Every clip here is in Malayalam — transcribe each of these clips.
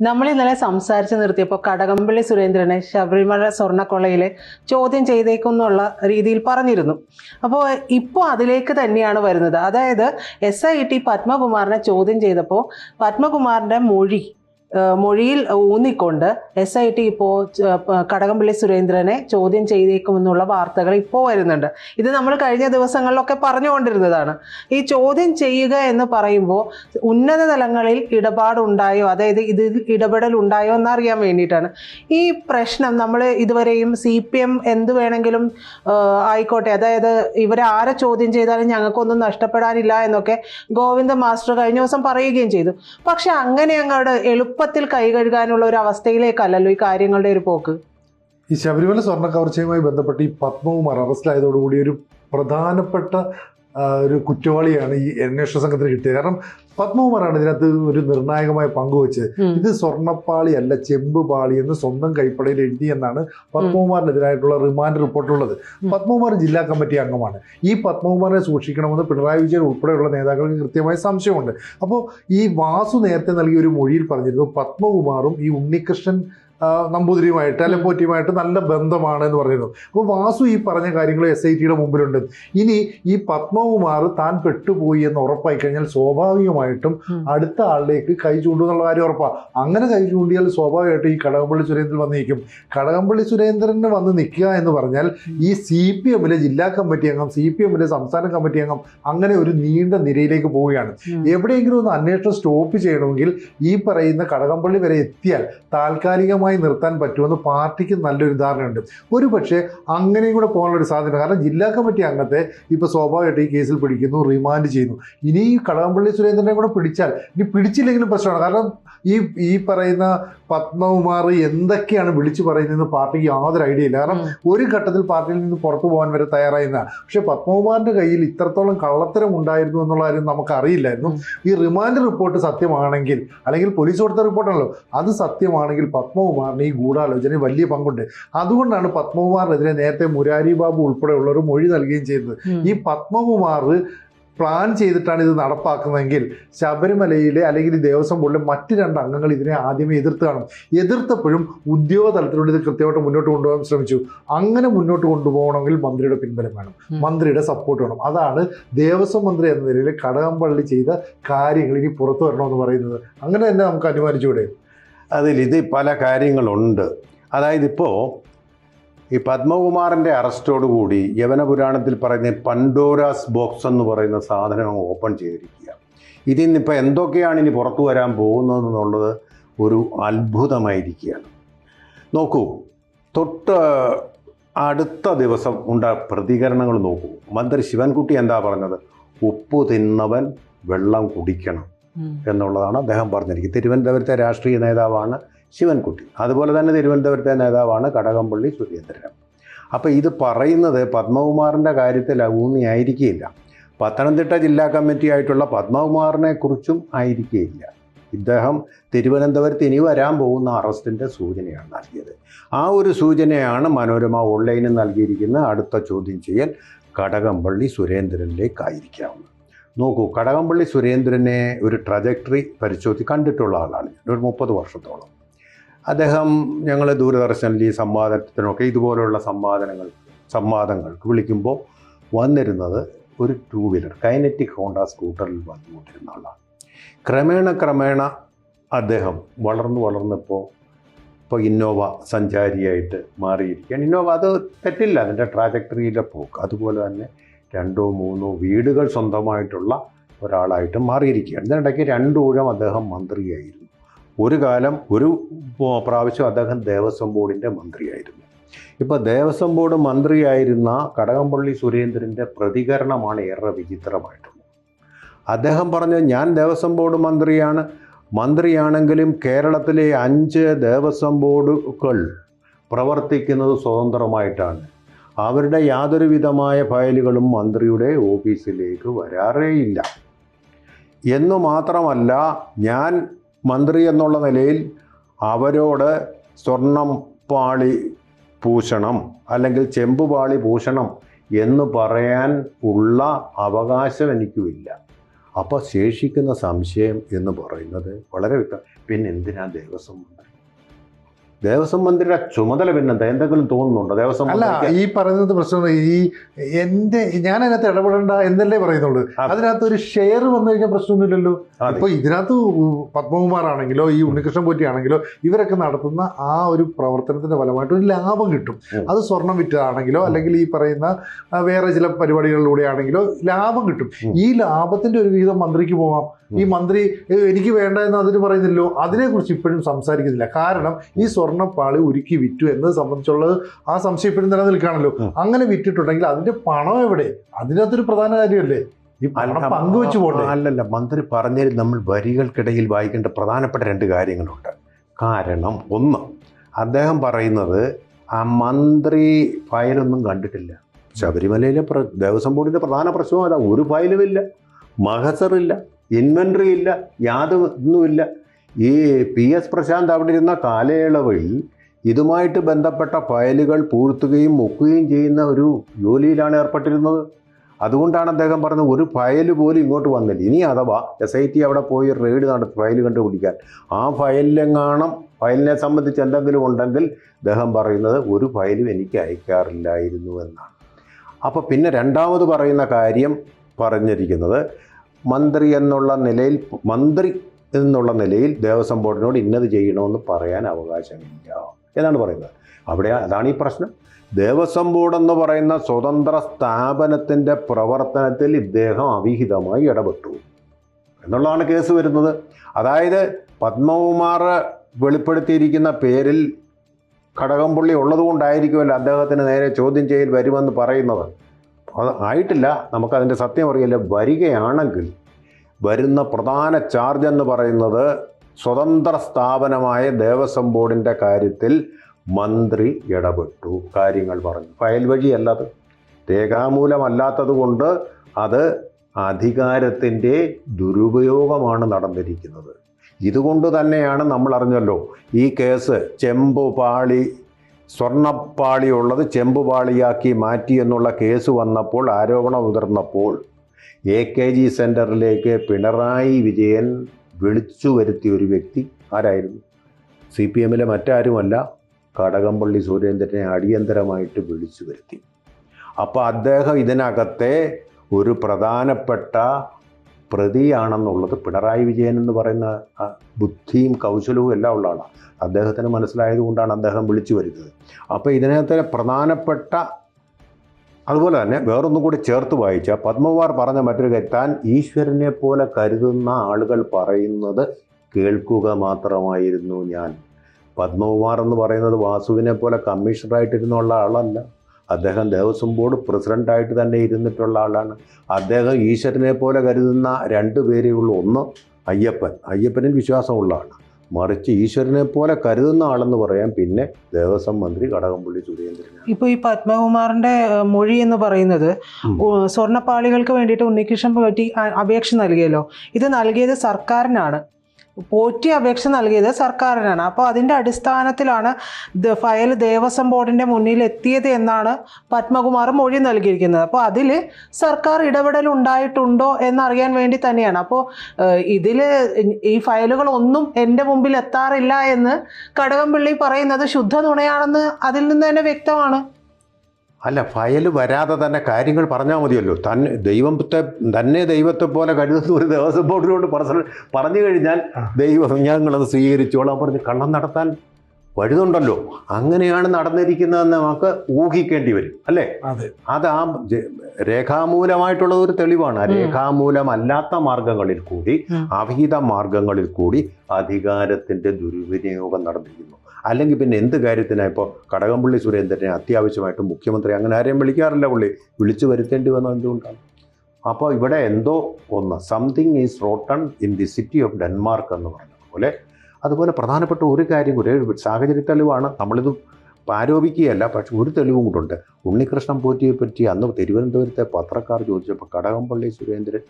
നമ്മൾ ഇന്നലെ സംസാരിച്ച് നിർത്തിയപ്പോൾ കടകംപള്ളി സുരേന്ദ്രനെ ശബരിമല സ്വർണക്കൊള്ളയിൽ ചോദ്യം ചെയ്തേക്കുന്നുള്ള രീതിയിൽ പറഞ്ഞിരുന്നു. അപ്പോൾ ഇപ്പോൾ അതിലേക്ക് തന്നെയാണ് വരുന്നത്. അതായത് എസ് ഐ ടി പത്മകുമാറിനെ ചോദ്യം ചെയ്തപ്പോൾ പത്മകുമാറിന്റെ മൊഴി മൊഴിയിൽ ഊന്നിക്കൊണ്ട് എസ് ഐ ടി ഇപ്പോൾ കടകംപള്ളി സുരേന്ദ്രനെ ചോദ്യം ചെയ്തേക്കുമെന്നുള്ള വാർത്തകൾ ഇപ്പോൾ വരുന്നുണ്ട്. ഇത് നമ്മൾ കഴിഞ്ഞ ദിവസങ്ങളിലൊക്കെ പറഞ്ഞുകൊണ്ടിരുന്നതാണ്. ഈ ചോദ്യം ചെയ്യുക എന്ന് പറയുമ്പോൾ ഉന്നത തലങ്ങളിൽ ഇടപാടുണ്ടായോ അതായത് ഇത് ഇടപെടൽ ഉണ്ടായോ എന്നറിയാൻ വേണ്ടിയിട്ടാണ്. ഈ പ്രശ്നം നമ്മൾ ഇതുവരെയും സി പി എം എന്ത് വേണമെങ്കിലും ആയിക്കോട്ടെ അതായത് ഇവരെ ആരെ ചോദ്യം ചെയ്താലും ഞങ്ങൾക്കൊന്നും നഷ്ടപ്പെടാനില്ല എന്നൊക്കെ ഗോവിന്ദ മാസ്റ്റർ കഴിഞ്ഞ ദിവസം പറയുകയും ചെയ്തു. പക്ഷെ അങ്ങനെ അങ്ങോട്ട് എളുപ്പത്തിൽ കൈ കഴുകാനുള്ള ഒരു അവസ്ഥയിലേക്കല്ലല്ലോ ഈ കാര്യങ്ങളുടെ ഒരു പോക്ക്. ഈ ശബരിമല സ്വർണ കവർച്ചയുമായി ബന്ധപ്പെട്ട് ഈ പത്മകുമാർ അറസ്റ്റിലായതോടുകൂടി ഒരു പ്രധാനപ്പെട്ട ഒരു കുറ്റവാളിയാണ് ഈ അന്വേഷണ സംഘത്തിന് കിട്ടിയത്. കാരണം പത്മകുമാറാണ് ഇതിനകത്ത് ഒരു നിർണായകമായ പങ്കുവച്ചത് വെച്ച് ഇത് സ്വർണപ്പാളി അല്ല ചെമ്പ് പാളി എന്ന് സ്വന്തം കൈപ്പടയിൽ എഴുതി എന്നാണ് പത്മകുമാറിനെതിരായിട്ടുള്ള റിമാൻഡ് റിപ്പോർട്ടുള്ളത്. പത്മകുമാർ ജില്ലാ കമ്മിറ്റി അംഗമാണ്. ഈ പത്മകുമാറിനെ സൂക്ഷിക്കണമെന്ന് പിണറായി വിജയൻ ഉൾപ്പെടെയുള്ള നേതാക്കൾക്ക് കൃത്യമായ സംശയമുണ്ട്. അപ്പോൾ ഈ വാസു നേരത്തെ നൽകിയ ഒരു മൊഴിയിൽ പറഞ്ഞിരുന്നു പത്മകുമാറും ഈ ഉണ്ണികൃഷ്ണൻ നമ്പൂതിരിയുമായിട്ട് അല്ലെങ്കിൽ പോറ്റിയുമായിട്ട് നല്ല ബന്ധമാണ് എന്ന് പറയുന്നത് അപ്പോൾ വാസു ഈ പറഞ്ഞ കാര്യങ്ങൾ എസ് ഐ ടിയുടെ മുമ്പിലുണ്ട്. ഇനി ഈ പത്മകുമാർ താൻ പെട്ടുപോയി എന്ന് ഉറപ്പായി കഴിഞ്ഞാൽ സ്വാഭാവികമായിട്ടും അടുത്ത ആളിലേക്ക് കൈ ചൂണ്ടും എന്നുള്ള കാര്യം ഉറപ്പാണ് അങ്ങനെ കൈ ചൂണ്ടിയാൽ സ്വാഭാവികമായിട്ടും ഈ കടകംപള്ളി സുരേന്ദ്രൻ വന്ന് നിൽക്കും കടകംപള്ളി സുരേന്ദ്രന് വന്ന് നിൽക്കുക എന്ന് പറഞ്ഞാൽ ഈ സി പി എമ്മിലെ ജില്ലാ കമ്മിറ്റി അംഗം സി പി എമ്മിലെ സംസ്ഥാന കമ്മിറ്റി അംഗം അങ്ങനെ ഒരു നീണ്ട നിരയിലേക്ക് പോവുകയാണ്. എവിടെയെങ്കിലും ഒന്ന് അന്വേഷണം സ്റ്റോപ്പ് ചെയ്യണമെങ്കിൽ ഈ പറയുന്ന കടകംപള്ളി വരെ എത്തിയാൽ താൽക്കാലികമായി നിർത്താൻ പറ്റുമെന്ന് പാർട്ടിക്ക് നല്ലൊരു ധാരണയുണ്ട്. ഒരു പക്ഷേ അങ്ങനെയും കൂടെ പോകാനുള്ള ഒരു സാധ്യത കാരണം ജില്ലാ കമ്മിറ്റി അംഗത്തെ ഇപ്പോൾ സ്വാഭാവികമായിട്ട് ഈ കേസിൽ പിടിക്കുന്നു റിമാൻഡ് ചെയ്യുന്നു. ഇനി ഈ കടകംപള്ളി സുരേന്ദ്രനെ കൂടെ പിടിച്ചാൽ ഇനി പിടിച്ചില്ലെങ്കിലും പ്രശ്നമാണ്. കാരണം ഈ ഈ പറയുന്ന പത്മകുമാർ എന്തൊക്കെയാണ് വിളിച്ചു പറയുന്നതെന്ന് പാർട്ടിക്ക് യാതൊരു ഐഡിയ ഇല്ല. കാരണം ഒരു ഘട്ടത്തിൽ പാർട്ടിയിൽ നിന്ന് പുറത്തു പോകാൻ വരെ തയ്യാറായിരുന്നതാണ് പക്ഷേ പത്മകുമാറിന്റെ കയ്യിൽ ഇത്രത്തോളം കള്ളത്തരം ഉണ്ടായിരുന്നു എന്നുള്ള കാര്യം നമുക്കറിയില്ലായിരുന്നു. ഈ റിമാൻഡ് റിപ്പോർട്ട് സത്യമാണെങ്കിൽ അല്ലെങ്കിൽ പോലീസ് കൊടുത്ത റിപ്പോർട്ടാണല്ലോ അത് സത്യമാണെങ്കിൽ പത്മകുമാറിന് ഈ ഗൂഢാലോചനയിൽ വലിയ പങ്കുണ്ട്. അതുകൊണ്ടാണ് പത്മകുമാറിനെതിരെ നേരത്തെ മുരാരി ബാബു ഉൾപ്പെടെയുള്ളവർ മൊഴി നൽകുകയും ചെയ്തത്. ഈ പത്മകുമാർ പ്ലാൻ ചെയ്തിട്ടാണ് ഇത് നടപ്പാക്കുന്നതെങ്കിൽ ശബരിമലയിലെ അല്ലെങ്കിൽ ഈ ദേവസ്വം ബോർഡിലെ മറ്റ് രണ്ട് അംഗങ്ങൾ ഇതിനെ ആദ്യമേ എതിർത്ത് കാണും. എതിർത്തപ്പോഴും ഉദ്യോഗ തലത്തിലൂടെ ഇത് കൃത്യമായിട്ട് മുന്നോട്ട് കൊണ്ടുപോകാൻ ശ്രമിച്ചു. അങ്ങനെ മുന്നോട്ട് കൊണ്ടുപോകണമെങ്കിൽ മന്ത്രിയുടെ പിൻബലം വേണം. മന്ത്രിയുടെ സപ്പോർട്ട് വേണം. അതാണ് ദേവസ്വം മന്ത്രി എന്ന നിലയിൽ കടകംപള്ളി ചെയ്ത കാര്യങ്ങൾ ഇനി പുറത്തു വരണമെന്ന് പറയുന്നത്. അങ്ങനെ തന്നെ നമുക്ക് അനുമാനിച്ചുകൂടെ? അതിൽ ഇത് പല കാര്യങ്ങളുണ്ട്. അതായത് ഇപ്പോൾ ഈ പത്മകുമാറിന്റെ അറസ്റ്റോടുകൂടി യവന പുരാണത്തിൽ പറയുന്ന പണ്ടോരാസ് ബോക്സ് എന്ന് പറയുന്ന സാധനം ഓപ്പൺ ചെയ്തിരിക്കുക. ഇതിൽ നിന്നിപ്പോൾ എന്തൊക്കെയാണ് ഇനി പുറത്തു വരാൻ പോകുന്നതെന്നുള്ളത് ഒരു അത്ഭുതമായിരിക്കുകയാണ്. നോക്കൂ തൊട്ട് അടുത്ത ദിവസം ഉണ്ട പ്രതികരണങ്ങൾ നോക്കൂ. മന്ത്രി ശിവൻകുട്ടി എന്താ പറഞ്ഞത്? ഉപ്പ് തിന്നവൻ വെള്ളം കുടിക്കണം. എന്നുള്ളതാണ് അദ്ദേഹം പറഞ്ഞിരിക്കുന്നത് തിരുവനന്തപുരത്തെ രാഷ്ട്രീയ നേതാവാണ് ശിവൻകുട്ടി. അതുപോലെ തന്നെ തിരുവനന്തപുരത്തെ നേതാവാണ് കടകംപള്ളി സുരേന്ദ്രൻ. അപ്പോൾ ഇത് പറയുന്നത് പത്മകുമാറിന്റെ കാര്യത്തിൽ ഊന്നിയായിരിക്കില്ല പത്തനംതിട്ട ജില്ലാ കമ്മിറ്റി ആയിട്ടുള്ള പത്മകുമാറിനെ കുറിച്ചും ആയിരിക്കില്ല ഇദ്ദേഹം തിരുവനന്തപുരത്ത് ഇനി വരാൻ പോകുന്ന അറസ്റ്റിന്റെ സൂചനയാണ് നൽകിയത്. ആ ഒരു സൂചനയാണ് മനോരമ ഓൺലൈനിൽ നൽകിയിരിക്കുന്ന അടുത്ത ചോദ്യം ചെയ്യൽ കടകംപള്ളി സുരേന്ദ്രനിലേക്കായിരിക്കാവുന്നത് നോക്കൂ കടകംപള്ളി സുരേന്ദ്രനെ ഒരു ട്രജക്ടറി പരിശോധി കണ്ടിട്ടുള്ള ആളാണ്. ഒരു മുപ്പത് വർഷത്തോളം. അദ്ദേഹം ഞങ്ങൾ ദൂരദർശനിൽ ഈ സംവാദത്തിനൊക്കെ ഇതുപോലെയുള്ള സംവാദങ്ങൾ സംവാദങ്ങൾക്ക് വിളിക്കുമ്പോൾ വന്നിരുന്നത് ഒരു ടൂ വീലർ കൈനറ്റിക് ഹോണ്ട സ്കൂട്ടറിൽ വന്നുകൊണ്ടിരുന്ന ആളാണ്. ക്രമേണ ക്രമേണ അദ്ദേഹം വളർന്നു വളർന്നപ്പോൾ ഇപ്പോൾ ഇന്നോവ സഞ്ചാരിയായിട്ട് മാറിയിരിക്കുകയാണ്. ഇന്നോവ അത് തെറ്റില്ല അതിന്റെ ട്രാജക്ടറിയിലെ പോക്ക്. അതുപോലെ തന്നെ രണ്ടോ മൂന്നോ വീടുകൾ സ്വന്തമായിട്ടുള്ള ഒരാളായിട്ട് മാറിയിരിക്കുകയാണ്. ഇതിനിടയ്ക്ക് രണ്ടൂഴം അദ്ദേഹം മന്ത്രിയായിരുന്നു. ഒരു കാലം ഒരു പ്രാവശ്യം അദ്ദേഹം ദേവസ്വം ബോർഡിന്റെ മന്ത്രിയായിരുന്നു. ഇപ്പോൾ ദേവസ്വം ബോർഡ് മന്ത്രിയായിരുന്ന കടകംപള്ളി സുരേന്ദ്രന്റെ പ്രതികരണമാണ് ഏറെ വിചിത്രമായിട്ടുള്ളത്. അദ്ദേഹം പറഞ്ഞു ഞാൻ ദേവസ്വം ബോർഡ് മന്ത്രിയാണ്. മന്ത്രിയാണെങ്കിലും കേരളത്തിലെ അഞ്ച് ദേവസ്വം ബോർഡുകൾ പ്രവർത്തിക്കുന്നത് സ്വതന്ത്രമായിട്ടാണ്. അവരുടെ യാതൊരുവിധമായ ഫയലുകളും മന്ത്രിയുടെ ഓഫീസിലേക്ക് വരാറേയില്ല. എന്നു മാത്രമല്ല ഞാൻ മന്ത്രി എന്നുള്ള നിലയിൽ അവരോട് സ്വർണം പാളി പൂശണം അല്ലെങ്കിൽ ചെമ്പ് പാളി പൂശണം എന്ന് പറയാൻ ഉള്ള അവകാശം എനിക്കുമില്ല. അപ്പോൾ ശേഷിക്കുന്ന സംശയം എന്ന് പറയുന്നത് വളരെ വ്യക്തം പിന്നെ എന്തിനാ ദേവസ്വം മന്ത്രി ദേവസ്വം മന്ത്രിയുടെ ചുമതല പിന്നെന്താ? എന്തെങ്കിലും തോന്നുന്നുണ്ടോ? ദേവസ്വം അല്ല ഈ പറയുന്നത് പ്രശ്നം ഈ എന്റെ ഞാൻ അതിനകത്ത് ഇടപെടേണ്ട എന്നല്ലേ പറയുന്നുള്ളൂ. അതെ. അതിനകത്ത് ഒരു ഷെയർ വന്നു കഴിഞ്ഞാൽ പ്രശ്നമൊന്നുമില്ലല്ലോ. അപ്പൊ ഇപ്പൊ ഇതിനകത്ത് പത്മകുമാർ ആണെങ്കിലോ ഈ ഉണ്ണികൃഷ്ണൻ പോറ്റി ആണെങ്കിലോ ഇവരൊക്കെ നടത്തുന്ന ആ ഒരു പ്രവർത്തനത്തിന്റെ ഫലമായിട്ട് ഒരു ലാഭം കിട്ടും. അത് സ്വർണം വിറ്റാണെങ്കിലോ അല്ലെങ്കിൽ ഈ പറയുന്ന വേറെ ചില പരിപാടികളിലൂടെ ആണെങ്കിലോ ലാഭം കിട്ടും. ഈ ലാഭത്തിന്റെ ഒരു വിഹിതം മന്ത്രിക്ക് പോവാം. ഈ മന്ത്രി എനിക്ക് വേണ്ട എന്ന് അതിന് പറയുന്നില്ലോ അതിനെക്കുറിച്ച് ഇപ്പോഴും സംസാരിക്കുന്നില്ല. കാരണം ഈ സ്വർണപ്പാളി ഉരുക്കി വിറ്റു എന്നത് സംബന്ധിച്ചുള്ളത് ആ സംശയം ഇപ്പോഴും നിലനിൽക്കുകയാണല്ലോ. അങ്ങനെ വിറ്റിട്ടുണ്ടെങ്കിൽ അതിന്റെ പണം എവിടെ? അതിനകത്തൊരു പ്രധാന കാര്യമല്ലേ? ഈ പണം പങ്കുവെച്ചു പോകണം അല്ലല്ല മന്ത്രി പറഞ്ഞതിൽ നമ്മൾ വരികൾക്കിടയിൽ വായിക്കേണ്ട പ്രധാനപ്പെട്ട രണ്ട് കാര്യങ്ങളുണ്ട്. കാരണം ഒന്ന് അദ്ദേഹം പറയുന്നത് ആ മന്ത്രി ഫയലൊന്നും കണ്ടിട്ടില്ല. ശബരിമലയിലെ ദേവസ്വം ബോർഡിന്റെ പ്രധാന പ്രശ്നം അതാ ഒരു ഫയലുമില്ല മഹസറില്ല. ഇൻവെൻട്രി ഇല്ല യാതൊന്നുമില്ല ഈ പി എസ് പ്രശാന്ത് അവിടെ ഇരുന്ന കാലയളവിൽ ഇതുമായിട്ട് ബന്ധപ്പെട്ട ഫയലുകൾ പൂഴ്ത്തുകയും മുക്കുകയും ചെയ്യുന്ന ഒരു ജോലിയിലാണ് ഏർപ്പെട്ടിരുന്നത്. അതുകൊണ്ടാണ് അദ്ദേഹം പറഞ്ഞത് ഒരു ഫയൽ പോലും ഇങ്ങോട്ട് വന്നില്ല. ഇനി അഥവാ എസ് ഐ ടി അവിടെ പോയി റെയ്ഡ് നടത്തി ഫയൽ കണ്ടുപിടിക്കാൻ. ആ ഫയലിലെങ്ങാണം ഫയലിനെ സംബന്ധിച്ച് എന്തെങ്കിലും ഉണ്ടെങ്കിൽ അദ്ദേഹം പറയുന്നത് ഒരു ഫയലും എനിക്ക് അയക്കാറില്ലായിരുന്നു എന്നാണ്. അപ്പോൾ പിന്നെ രണ്ടാമത് പറയുന്ന കാര്യം പറഞ്ഞിരിക്കുന്നത് മന്ത്രി എന്നുള്ള നിലയിൽ മന്ത്രി എന്നുള്ള നിലയിൽ ദേവസ്വം ബോർഡിനോട് ഇന്നത് ചെയ്യണമെന്ന് പറയാൻ അവകാശമില്ല. എന്നാണ് പറയുന്നത്. അവിടെ അതാണ് ഈ പ്രശ്നം. ദേവസ്വം ബോർഡ് എന്ന് പറയുന്ന സ്വതന്ത്ര സ്ഥാപനത്തിന്റെ പ്രവർത്തനത്തിൽ ഇദ്ദേഹം അവിഹിതമായി ഇടപെട്ടു. എന്നുള്ളതാണ് കേസ് വരുന്നത്. അതായത് പത്മകുമാർ വെളിപ്പെടുത്തിയിരിക്കുന്ന പേരിൽ ഘടകംപുള്ളി ഉള്ളതുകൊണ്ടായിരിക്കുമല്ലോ അദ്ദേഹത്തിന് നേരെ ചോദ്യം ചെയ്യൽ വരുമെന്ന് പറയുന്നത്. അത് ആയിട്ടില്ല. നമുക്കതിന്റെ സത്യം അറിയില്ല വരികയാണെങ്കിൽ വരുന്ന പ്രധാന ചാർജ് എന്ന് പറയുന്നത് സ്വതന്ത്ര സ്ഥാപനമായ ദേവസ്വം ബോർഡിന്റെ കാര്യത്തിൽ മന്ത്രി ഇടപെട്ടു. കാര്യങ്ങൾ പറഞ്ഞു. ഫയൽ വഴിയല്ലത്. രേഖാമൂലമല്ലാത്തത് കൊണ്ട് അത് അധികാരത്തിന്റെ ദുരുപയോഗമാണ് നടന്നിരിക്കുന്നത്. ഇതുകൊണ്ട് തന്നെയാണ് നമ്മൾ അറിഞ്ഞല്ലോ ഈ കേസ് ചെമ്പുപാളി സ്വർണപ്പാളി ഉള്ളത് ചെമ്പുപാളിയാക്കി മാറ്റി എന്നുള്ള കേസ് വന്നപ്പോൾ ആരോപണം ഉതിർന്നപ്പോൾ എ കെ ജി സെന്ററിലേക്ക് പിണറായി വിജയൻ വിളിച്ചു വരുത്തിയ ഒരു വ്യക്തി ആരായിരുന്നു? സി പി എമ്മിലെ മറ്റാരുമല്ല കടകംപള്ളി സുരേന്ദ്രനെ അടിയന്തരമായിട്ട് വിളിച്ചു വരുത്തി. അപ്പോൾ അദ്ദേഹം ഇതിനകത്തെ ഒരു പ്രധാനപ്പെട്ട പ്രതിയാണെന്നുള്ളത് പിണറായി വിജയൻ എന്ന് പറയുന്ന ബുദ്ധിയും കൗശലവും എല്ലാം ഉള്ള ആളാണ് അദ്ദേഹത്തിന് മനസ്സിലായതുകൊണ്ടാണ് അദ്ദേഹം വിളിച്ചു വരുന്നത്. അപ്പോൾ ഇതിനകത്തെ പ്രധാനപ്പെട്ട അതുപോലെ തന്നെ വേറൊന്നും കൂടി ചേർത്ത് വായിച്ച പത്മകുമാർ പറഞ്ഞ മറ്റൊരു കാര്യം താൻ ഈശ്വരനെ പോലെ കരുതുന്ന ആളുകൾ പറയുന്നത് കേൾക്കുക മാത്രമായിരുന്നു ഞാൻ. പത്മകുമാർ എന്ന് പറയുന്നത് വാസുവിനെ പോലെ കമ്മീഷണറായിട്ടിരുന്നുള്ള ആളല്ല. അദ്ദേഹം ദേവസ്വം ബോർഡ് പ്രസിഡന്റായിട്ട് തന്നെ ഇരുന്നിട്ടുള്ള ആളാണ്. അദ്ദേഹം ഈശ്വരനെ പോലെ കരുതുന്ന രണ്ട് പേരേ ഉള്ളൂ. ഒന്ന് അയ്യപ്പൻ. അയ്യപ്പനിൽ വിശ്വാസമുള്ള ആളാണ് മറിച്ച് ഈശ്വരനെ പോലെ കരുതുന്ന ആളെന്ന് പറയാം. പിന്നെ ദേവസ്വം മന്ത്രി കടകംപള്ളി സുരേന്ദ്രൻ ഇപ്പൊ ഈ പത്മകുമാറിന്റെ മൊഴി എന്ന് പറയുന്നത് സ്വർണപ്പാളികൾക്ക് വേണ്ടിയിട്ട് ഉണ്ണികൃഷ്ണൻ പറ്റി അപേക്ഷ നൽകിയല്ലോ. ഇത് നൽകിയത് സർക്കാരിനാണ്. പോറ്റി അപേക്ഷ നൽകിയത് സർക്കാരിനാണ്. അപ്പോൾ അതിന്റെ അടിസ്ഥാനത്തിലാണ് ഫയൽ ദേവസ്വം ബോർഡിന്റെ മുന്നിൽ എത്തിയത് എന്നാണ് പത്മകുമാർ മൊഴി നൽകിയിരിക്കുന്നത്. അപ്പോൾ അതിൽ സർക്കാർ ഇടപെടൽ ഉണ്ടായിട്ടുണ്ടോ എന്നറിയാൻ വേണ്ടി തന്നെയാണ്. അപ്പോൾ ഇതിൽ ഈ ഫയലുകളൊന്നും എന്റെ മുമ്പിൽ എത്താറില്ല എന്ന് കടകംപള്ളി പറയുന്നത് ശുദ്ധ നുണയാണെന്ന് അതിൽ നിന്ന് തന്നെ വ്യക്തമാണ്. അല്ല ഫയൽ വരാതെ തന്നെ കാര്യങ്ങൾ പറഞ്ഞാൽ മതിയല്ലോ. തന്നെ ദൈവത്തെ തന്നെ ദൈവത്തെ പോലെ കരുതുന്ന ഒരു ദേവസ്വം ബോർഡിനോട് പറഞ്ഞ പറഞ്ഞു കഴിഞ്ഞാൽ. ദൈവം ഞങ്ങളത് സ്വീകരിച്ചോളാം പറഞ്ഞ് കള്ളം നടത്താൻ വഴുതുണ്ടല്ലോ. അങ്ങനെയാണ് നടന്നിരിക്കുന്നതെന്ന് നമുക്ക് ഊഹിക്കേണ്ടി വരും അല്ലേ? അതെ. അത് ആ രേഖാമൂലമായിട്ടുള്ള ഒരു തെളിവാണ്. ആ. രേഖാമൂലമല്ലാത്ത മാർഗങ്ങളിൽ കൂടി അവിഹിത മാർഗങ്ങളിൽ കൂടി അധികാരത്തിന്റെ ദുർവിനിയോഗം നടന്നിരിക്കുന്നു. അല്ലെങ്കിൽ പിന്നെ എന്ത് കാര്യത്തിനാണ് ഇപ്പോൾ കടകംപള്ളി സുരേന്ദ്രനെ അത്യാവശ്യമായിട്ട് മുഖ്യമന്ത്രി അങ്ങനെ ആരെയും വിളിക്കാറില്ല പുള്ളി. വിളിച്ചു വരുത്തേണ്ടി വന്നത് എന്തുകൊണ്ടാണ്? അപ്പോൾ ഇവിടെ എന്തോ ഒന്ന് something is rotten in the city of Denmark എന്ന് പറഞ്ഞ പോലെ അതുപോലെ പ്രധാനപ്പെട്ട ഒരു കാര്യം കൂടി ഒരു സാഹചര്യ തെളിവാണ്. നമ്മളിത് ആരോപിക്കുകയല്ല പക്ഷെ ഒരു തെളിവും കൂട്ടുണ്ട് ഉണ്ണികൃഷ്ണൻ പോറ്റിയെ പറ്റി അന്ന് തിരുവനന്തപുരത്തെ പത്രക്കാർ ചോദിച്ചപ്പോൾ കടകംപള്ളി സുരേന്ദ്രൻ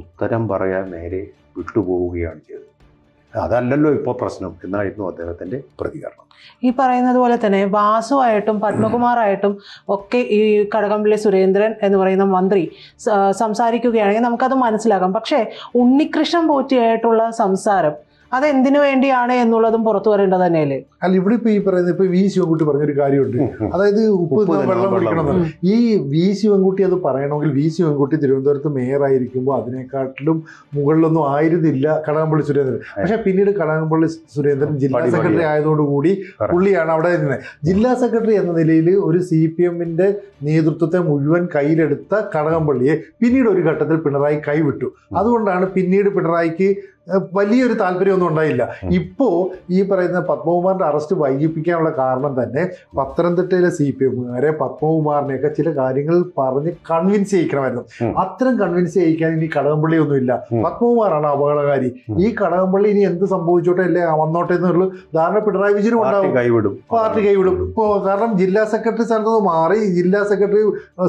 ഉത്തരം പറയാൻ നേരെ വിട്ടുപോവുകയാണ് ചെയ്തത്. അതല്ലല്ലോ ഇപ്പോൾ പ്രശ്നം. എന്നായിരുന്നു അദ്ദേഹത്തിന്റെ പ്രതികരണം. ഈ പറയുന്നത് പോലെ തന്നെ വാസുവായിട്ടും പത്മകുമാറായിട്ടും ഒക്കെ ഈ കടകംപള്ളി സുരേന്ദ്രൻ എന്ന് പറയുന്ന മന്ത്രി സംസാരിക്കുകയാണെങ്കിൽ നമുക്കത് മനസ്സിലാക്കാം. പക്ഷേ ഉണ്ണികൃഷ്ണൻ പോറ്റിയായിട്ടുള്ള സംസാരം അതെന്തിനു വേണ്ടിയാണ് എന്നുള്ളതും പുറത്തു വരേണ്ടത് തന്നെയല്ലേ? അല്ല ഇവിടെ ഇപ്പൊ ഈ പറയുന്നത് ഇപ്പൊ വി ശിവൻകുട്ടി പറഞ്ഞൊരു കാര്യമുണ്ട്. അതായത് ഉപ്പ് വെള്ളം കുടിക്കണം ഈ വി ശിവൻകുട്ടി അത് പറയണമെങ്കിൽ വി ശിവൻകുട്ടി തിരുവനന്തപുരത്ത് മേയറായിരിക്കുമ്പോൾ അതിനെക്കാട്ടിലും മുകളിലൊന്നും ആയിരുന്നില്ല കടകംപള്ളി സുരേന്ദ്രൻ. പക്ഷെ പിന്നീട് കടകംപള്ളി സുരേന്ദ്രൻ ജില്ലാ സെക്രട്ടറി ആയതോടു കൂടി Correct. പുള്ളിയാണ് അവിടെ ഇരുന്നത് ജില്ലാ സെക്രട്ടറി എന്ന നിലയിൽ ഒരു സി പി എമ്മിന്റെ നേതൃത്വത്തെ മുഴുവൻ കയ്യിലെടുത്ത കടകംപള്ളിയെ പിന്നീട് ഒരു ഘട്ടത്തിൽ പിണറായി കൈവിട്ടു. അതുകൊണ്ടാണ് പിന്നീട് പിണറായിക്ക് വലിയൊരു താല്പര്യമൊന്നും ഉണ്ടായില്ല. ഇപ്പോൾ ഈ പറയുന്ന പത്മകുമാറിന്റെ അറസ്റ്റ് വൈകിപ്പിക്കാനുള്ള കാരണം തന്നെ പത്തനംതിട്ടയിലെ സി പി എമ്മുകാരെ പത്മകുമാറിനെയൊക്കെ ചില കാര്യങ്ങൾ പറഞ്ഞ് കൺവിൻസ് ചെയ്യിക്കണമായിരുന്നു. അത്തരം കൺവിൻസ് ചെയ്യിക്കാൻ ഇനി കടകംപള്ളി ഒന്നുമില്ല. പത്മകുമാറാണ് അപകടകാരി. ഈ കടകംപള്ളി ഇനി എന്ത് സംഭവിച്ചോട്ടെ അല്ലേ? വന്നോട്ടെ എന്നുള്ള ധാരണ പിണറായി വിജയനും ഉണ്ടാവും. കൈവിടും. പാർട്ടി കൈവിടും. ഇപ്പോൾ കാരണം ജില്ലാ സെക്രട്ടറി സ്ഥലത്ത് മാറി ജില്ലാ സെക്രട്ടറി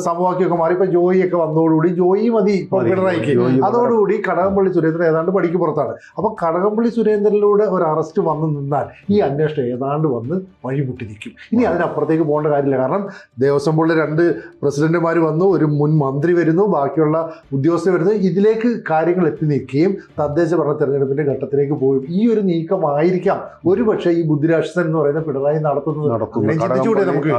സമവാക്യമൊക്കെ മാറി. ഇപ്പൊ ജോയിയൊക്കെ വന്നതോടുകൂടി ജോയി മതി ഇപ്പൊ. പിണറായിക്ക്. അതോടുകൂടി കടകംപള്ളി സുരേന്ദ്രൻ ഏതാണ്ട് പടിക്ക് പുറത്താണ്. അപ്പൊ കടകംപള്ളി സുരേന്ദ്രനിലൂടെ ഒരു അറസ്റ്റ് വന്നു നിന്നാൽ ഈ അന്വേഷണം ഏതാണ്ട് വന്ന് വഴിമുട്ടി നിൽക്കും ഇനി അതിനപ്പുറത്തേക്ക് പോകേണ്ട കാര്യമില്ല. കാരണം ദേവസ്വം ബോർഡിലെ രണ്ട് പ്രസിഡന്റുമാർ വന്നു ഒരു മുൻ മന്ത്രി വരുന്നു ബാക്കിയുള്ള ഉദ്യോഗസ്ഥർ വരുന്നു. ഇതിലേക്ക് കാര്യങ്ങൾ എത്തി നിൽക്കുകയും തദ്ദേശ ഭരണ തെരഞ്ഞെടുപ്പിന്റെ ഘട്ടത്തിലേക്ക് പോകും ഈ ഒരു നീക്കമായിരിക്കാം. ഒരുപക്ഷെ ഈ ബുദ്ധിരാക്ഷസൻ എന്ന് പറയുന്ന പിണറായി നടത്തുന്നത്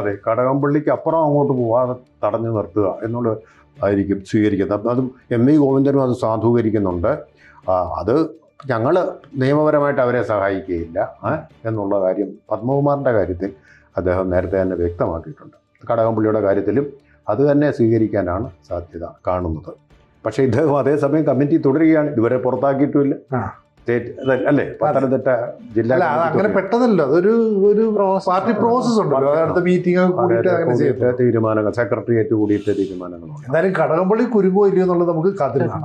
അതെ കടകംപള്ളിക്ക് അപ്പുറം അങ്ങോട്ട് പോവാതെ തടഞ്ഞു നിർത്തുക എന്നുള്ള ആയിരിക്കും സ്വീകരിക്കുന്നത്. അപ്പം അതും എം വി ഗോവിന്ദനും അത് സാധൂകരിക്കുന്നുണ്ട്. അത് ഞങ്ങൾ നിയമപരമായിട്ട് അവരെ സഹായിക്കുകയില്ല എന്നുള്ള കാര്യം പത്മകുമാറിന്റെ കാര്യത്തിൽ അദ്ദേഹം നേരത്തെ തന്നെ വ്യക്തമാക്കിയിട്ടുണ്ട്. കടകംപള്ളിയുടെ കാര്യത്തിലും അത് തന്നെ സ്വീകരിക്കാനാണ് സാധ്യത കാണുന്നത്. പക്ഷേ ഇദ്ദേഹം അതേസമയം കമ്മിറ്റി തുടരുകയാണ് ഇതുവരെ പുറത്താക്കിയിട്ടുമില്ല. സ്റ്റേറ്റ് അല്ലേ പത്തനംതിട്ട ജില്ലാ അങ്ങനെ പെട്ടതല്ലോ അതൊരു ഒരു പാർട്ടി പ്രോസസ് അത് അടുത്ത മീറ്റിംഗ് കൂടിയിട്ട് അങ്ങനെ ചെയ്യും തീരുമാനങ്ങൾ സെക്രട്ടേറിയറ്റ് കൂടിയിട്ട് തീരുമാനങ്ങളുണ്ട്. എന്തായാലും കടകംപള്ളി കുരുങ്ങോ ഇല്ലയോ എന്നുള്ളത് നമുക്ക് കാത്തിരുന്നാണ്